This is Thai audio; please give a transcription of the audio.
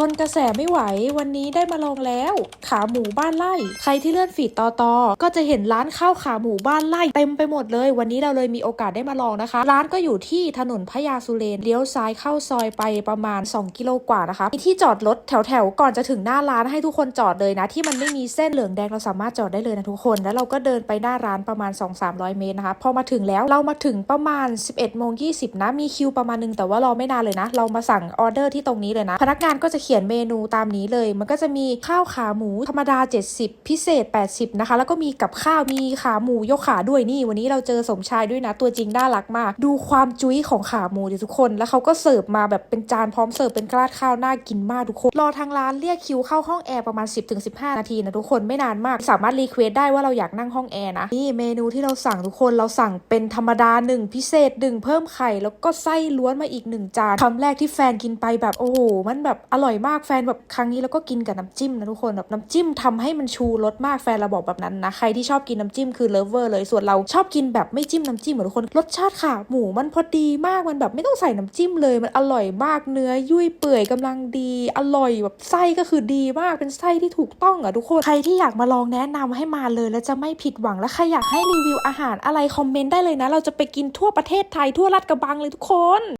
ทนกระแสไม่ไหววันนี้ได้มาลองแล้ว ขาหมูบ้านไร่ใครที่เลื่อนฟีดต่อตอก็จะเห็นร้านข้าวขาหมูบ้านไร่เต็มไปหมดเลย วันนี้เราเลยมีโอกาสได้มาลองนะคะ ร้านก็อยู่ที่ถนนพญาสุเรนเลี้ยวซ้ายเข้าซอยไปประมาณ 2 กิโลกว่านะคะมีที่จอดรถแถวๆก่อนจะถึงหน้าร้านให้ทุกคนจอดเลยนะ ที่มันไม่มีเส้นเหลืองแดงเราสามารถจอดได้เลยนะทุกคน แล้วเราก็เดินไปหน้าร้านประมาณ 2-300 เมตรนะคะพอมาถึงแล้วเรามาถึงประมาณ 11โมง20นะมีคิวประมาณนึงแต่ว่ารอไม่นานเลยนะ เรามาสั่งออเดอร์ที่ตรงนี้เลยนะ พนักงานก็จะขียนเมนูตามนี้เลย มันก็จะมีข้าวขาหมูธรรมดา 70 พิเศษ 80 นะคะ แล้วก็มีกับข้าวมีขาหมูยกขาด้วยนี่ วันนี้เราเจอสมชายด้วยนะ ตัวจริงน่ารักมาก ดูความจุ้ยของขาหมูดิทุกคน แล้วเขาก็เสิร์ฟมาแบบเป็นจานพร้อมเสิร์ฟเป็นกราดข้าวน่ากินมากทุกคน รอทางร้านเรียกคิวเข้าห้องแอร์ประมาณ 10-15 นาทีนะทุกคนไม่นานมาก สามารถรีเควสได้ว่าเราอยากนั่งห้องแอร์นะนี่เมนูที่เราสั่งทุกคนเราสั่งเป็นธรรมดาหนึ่งพิเศษหนึ่งเพิ่มไข่แล้วก็ไส้ล้วนมาอีกหนึ่งจานคำแรกที่แฟนกินไปแบบโอ้โหมันแบบอร่อยมากแฟนแบบครั้งนี้แล้วก็กินกับน้ำจิ้มนะทุกคนแบบน้ำจิ้มทำให้มันชูรสมากแฟนเราบอกแบบนั้นนะใครที่ชอบกินน้ำจิ้มคือเลิฟเวอร์เลยส่วนเราชอบกินแบบไม่จิ้มน้ำจิ้มเหมือนทุกคนรสชาติขาหมูมันพอดีมากมันแบบไม่ต้องใส่น้ำจิ้มเลยมันอร่อยมากเนื้อยุ่ยเปื่อยกำลังดี อร่อยแบบไส้ก็คือดีมากเป็นไส้ที่ถูกต้องอะทุกคนใครที่อยากมาลองแนะนำให้มาเลยแล้วจะไม่ผิดหวังและใครอยากให้รีวิวอาหารอะไรคอมเมนต์ได้เลยนะ เราจะไปกินทั่วประเทศไทยทั่วรัฐกระบังเลยทุกคน